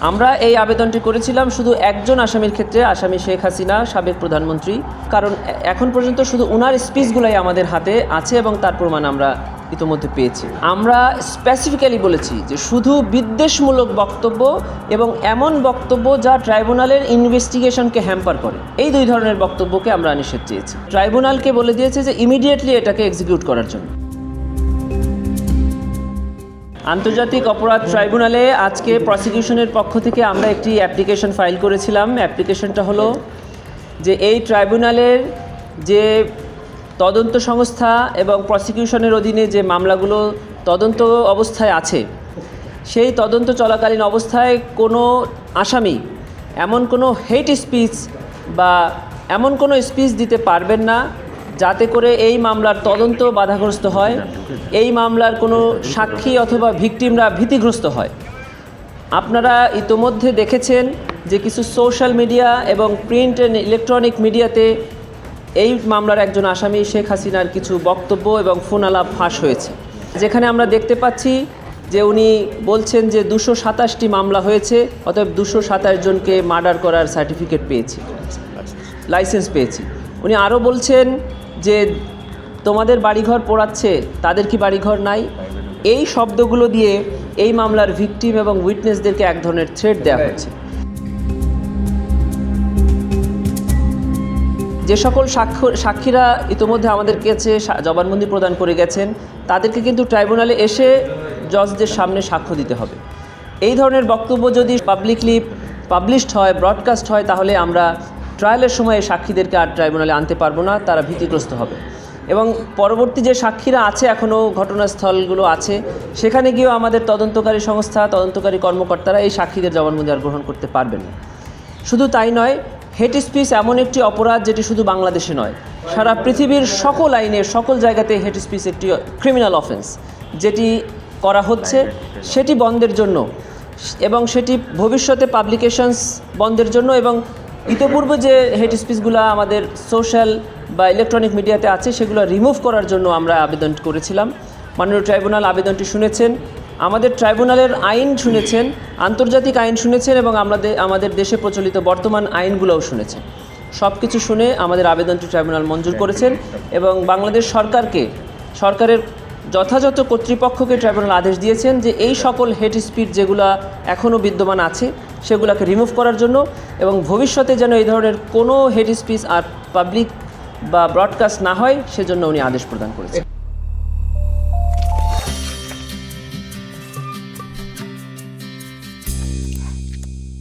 আমরা এই আবেদনটি করেছিলাম শুধু একজন আসামির ক্ষেত্রে, আসামি শেখ হাসিনা, সাবেক প্রধানমন্ত্রী। কারণ এখন পর্যন্ত শুধু ওনার স্পিচগুলাই আমাদের হাতে আছে এবং তার প্রমাণ আমরা ইতোমধ্যে পেয়েছি। আমরা স্পেসিফিক্যালি বলেছি যে শুধু বিদ্বেষমূলক বক্তব্য এবং এমন বক্তব্য যা ট্রাইব্যুনালের ইনভেস্টিগেশনকে হ্যাম্পার করে। এই দুই ধরনের বক্তব্যকে আমরা নিষেধ চেয়েছি। ট্রাইব্যুনালকে বলে দিয়েছে যে ইমিডিয়েটলি এটাকে এক্সিকিউট করার জন্য। আন্তর্জাতিক অপরাধ ট্রাইব্যুনালে আজকে প্রসিকিউশনের পক্ষ থেকে আমরা একটি অ্যাপ্লিকেশন ফাইল করেছিলাম। অ্যাপ্লিকেশনটা হলো যে এই ট্রাইব্যুনালের যে তদন্ত সংস্থা এবং প্রসিকিউশনের অধীনে যে মামলাগুলো তদন্ত অবস্থায় আছে, সেই তদন্ত চলাকালীন অবস্থায় কোনো আসামি এমন কোনো হেট স্পিচ বা এমন কোনো স্পিচ দিতে পারবেন না। যাতে করে এই মামলার তদন্ত বাধাগ্রস্ত হয়, এই মামলার কোনো সাক্ষী অথবা ভিকটিমরা ভীতিগ্রস্ত হয়। আপনারা ইতোমধ্যে দেখেছেন যে কিছু সোশ্যাল মিডিয়া এবং প্রিন্ট অ্যান্ড ইলেকট্রনিক মিডিয়াতে এই মামলার একজন আসামি শেখ হাসিনার কিছু বক্তব্য এবং ফোন আলাপ ফাঁস হয়েছে। যেখানে আমরা দেখতে পাচ্ছি যে উনি বলছেন যে দুশো সাতাশটি মামলা হয়েছে, অতএব দুশো সাতাশ জনকে মার্ডার করার সার্টিফিকেট পেয়েছি, লাইসেন্স পেয়েছি। উনি আরও বলছেন যে তোমাদের বাড়িঘর পোড়াচ্ছে তাদের কি বাড়িঘর নাই? এই শব্দগুলো দিয়ে এই মামলার ভিকটিম এবং উইটনেসদেরকে এক ধরনের থ্রেট দেওয়া হচ্ছে। যে সকল সাক্ষ্য সাক্ষীরা ইতোমধ্যে আমাদের কাছে সা- জবানবন্দি প্রদান করে গেছেন তাদেরকে কিন্তু ট্রাইব্যুনালে এসে জজদের সামনে সাক্ষ্য দিতে হবে। এই ধরনের বক্তব্য যদি পাবলিকলি পাবলিশড হয় ব্রডকাস্ট হয় তাহলে আমরা ট্রায়ালের সময় সাক্ষীদেরকে আর ট্রাইব্যুনালে আনতে পারব না, তারা ভীতিগ্রস্ত হবে। এবং পরবর্তী যে সাক্ষীরা আছে, এখনও ঘটনাস্থলগুলো আছে, সেখানে গিয়েও আমাদের তদন্তকারী সংস্থা, তদন্তকারী কর্মকর্তারা এই সাক্ষীদের জবানবন্দি আর গ্রহণ করতে পারবেন না। শুধু তাই নয় হেট স্পিচ এমন একটি অপরাধ যেটি শুধু বাংলাদেশে নয়, সারা পৃথিবীর সকল আইনে, সকল জায়গাতে হেট স্পিচ একটি ক্রিমিনাল অফেন্স যেটি করা হচ্ছে, সেটি বন্ধের জন্য এবং সেটি ভবিষ্যতে পাবলিকেশনস বন্ধের জন্য এবং ইতোপূর্বে যে হেট স্পিচগুলো আমাদের সোশ্যাল বা ইলেকট্রনিক মিডিয়াতে আছে, সেগুলো রিমুভ করার জন্য আমরা আবেদন করেছিলাম। মাননীয় ট্রাইব্যুনাল আবেদনটি শুনেছেন। আমাদের ট্রাইব্যুনালের আইন শুনেছেন, আন্তর্জাতিক আইন শুনেছেন এবং আমাদের আমাদের দেশে প্রচলিত বর্তমান আইনগুলোও শুনেছেন। সব কিছু শুনে আমাদের আবেদনটি ট্রাইব্যুনাল মঞ্জুর করেছেন এবং বাংলাদেশ সরকারকে, সরকারের যথাযথ কর্তৃপক্ষকে ট্রাইব্যুনাল আদেশ দিয়েছেন যে এই সকল হেড স্পিড যেগুলো এখনও বিদ্যমান আছে সেগুলোকে রিমুভ করার জন্য এবং ভবিষ্যতে যেন এই ধরনের কোনো হেড স্পিচ আর পাবলিক বা ব্রডকাস্ট না হয়, সেজন্য উনি আদেশ প্রদান করেছেন।